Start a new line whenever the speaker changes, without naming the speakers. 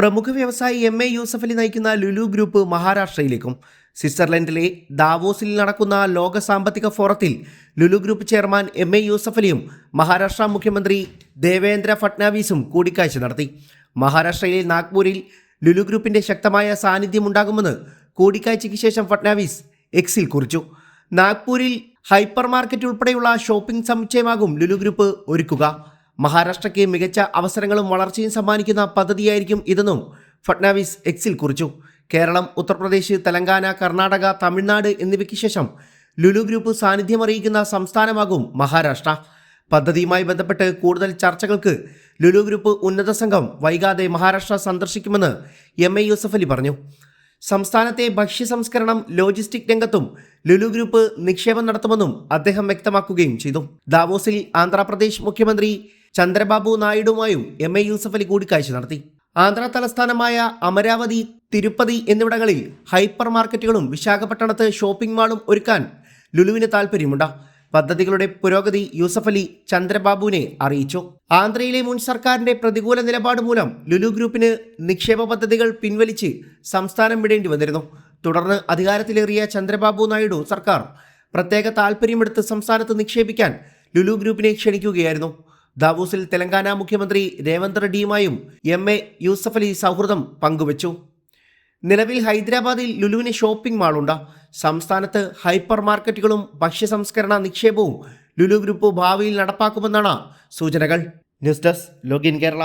പ്രമുഖ വ്യവസായി M A Yusuffali നയിക്കുന്ന ലുലു ഗ്രൂപ്പ് മഹാരാഷ്ട്രയിലേക്കും. സ്വിറ്റ്സർലൻഡിലെ ദാവോസിൽ നടക്കുന്ന ലോക സാമ്പത്തിക ഫോറത്തിൽ Lulu group chairman M A യൂസഫലിയും Maharashtra മുഖ്യമന്ത്രി ദേവേന്ദ്ര ഫട്നാവിസും കൂടിക്കാഴ്ച നടത്തി. മഹാരാഷ്ട്രയിലെ നാഗ്പൂരിൽ ലുലു ഗ്രൂപ്പിന്റെ ശക്തമായ സാന്നിധ്യം ഉണ്ടാകുമെന്ന് കൂടിക്കാഴ്ചയ്ക്ക് ശേഷം ഫട്നാവിസ് എക്സിൽ കുറിച്ചു. നാഗ്പൂരിൽ ഹൈപ്പർ മാർക്കറ്റ് ഉൾപ്പെടെയുള്ള ഷോപ്പിംഗ് സമുച്ചയമാകും ലുലു ഗ്രൂപ്പ് ഒരുക്കുക. മഹാരാഷ്ട്രയ്ക്ക് മികച്ച അവസരങ്ങളും വളർച്ചയും സമ്മാനിക്കുന്ന പദ്ധതിയായിരിക്കും ഇതെന്നും ഫട്നാവിസ് എക്സിൽ കുറിച്ചു. കേരളം ഉത്തർപ്രദേശ് തെലങ്കാന കർണാടക തമിഴ്നാട് എന്നിവയ്ക്ക് ശേഷം ലുലു ഗ്രൂപ്പ് സാന്നിധ്യമറിയിക്കുന്ന സംസ്ഥാനമാകും മഹാരാഷ്ട്ര. പദ്ധതിയുമായി ബന്ധപ്പെട്ട് കൂടുതൽ ചർച്ചകൾക്ക് ലുലു ഗ്രൂപ്പ് ഉന്നത സംഘം വൈകാതെ മഹാരാഷ്ട്ര സന്ദർശിക്കുമെന്ന് എം എ യൂസഫ് അലി പറഞ്ഞു. സംസ്ഥാനത്തെ ഭക്ഷ്യ സംസ്കരണം ലോജിസ്റ്റിക് രംഗത്തും ലുലു ഗ്രൂപ്പ് നിക്ഷേപം നടത്തുമെന്നും അദ്ദേഹം വ്യക്തമാക്കുകയും ചെയ്തു. ദാവോസിൽ ആന്ധ്രാപ്രദേശ് മുഖ്യമന്ത്രി ചന്ദ്രബാബു നായിഡുമായും എം എ യൂസഫ് അലി കൂടിക്കാഴ്ച നടത്തി. ആന്ധ്ര തലസ്ഥാനമായ അമരാവതി തിരുപ്പതി എന്നിവിടങ്ങളിൽ ഹൈപ്പർ മാർക്കറ്റുകളും വിശാഖപട്ടണത്ത് ഷോപ്പിംഗ് മാളും ഒരുക്കാൻ ലുലുവിന് താൽപ്പര്യമുണ്ട്. പദ്ധതികളുടെ പുരോഗതി യൂസഫ് അലി ചന്ദ്രബാബുവിനെ അറിയിച്ചു. ആന്ധ്രയിലെ മുൻ സർക്കാരിന്റെ പ്രതികൂല നിലപാട് മൂലം ലുലു ഗ്രൂപ്പിന് നിക്ഷേപ പദ്ധതികൾ പിൻവലിച്ച് സംസ്ഥാനം വിടേണ്ടി വന്നിരുന്നു. തുടർന്ന് അധികാരത്തിലേറിയ ചന്ദ്രബാബു നായിഡു സർക്കാർ പ്രത്യേക താൽപ്പര്യമെടുത്ത് സംസ്ഥാനത്ത് നിക്ഷേപിക്കാൻ ലുലു ഗ്രൂപ്പിനെ ക്ഷണിക്കുകയായിരുന്നു. ദാവൂസിൽ തെലങ്കാന മുഖ്യമന്ത്രി രേവന്ത് റെഡ്ഡിയുമായും എം എ യൂസഫ് അലി സൗഹൃദം പങ്കുവച്ചു. നിലവിൽ ഹൈദരാബാദിൽ ലുലുവിന് ഷോപ്പിംഗ് മാളുണ്ട്. സംസ്ഥാനത്ത് ഹൈപ്പർ മാർക്കറ്റുകളും ഭക്ഷ്യ സംസ്കരണ നിക്ഷേപവും ലുലു ഗ്രൂപ്പ് ഭാവിയിൽ നടപ്പാക്കുമെന്നാണ് സൂചനകൾ. News desk login Kerala.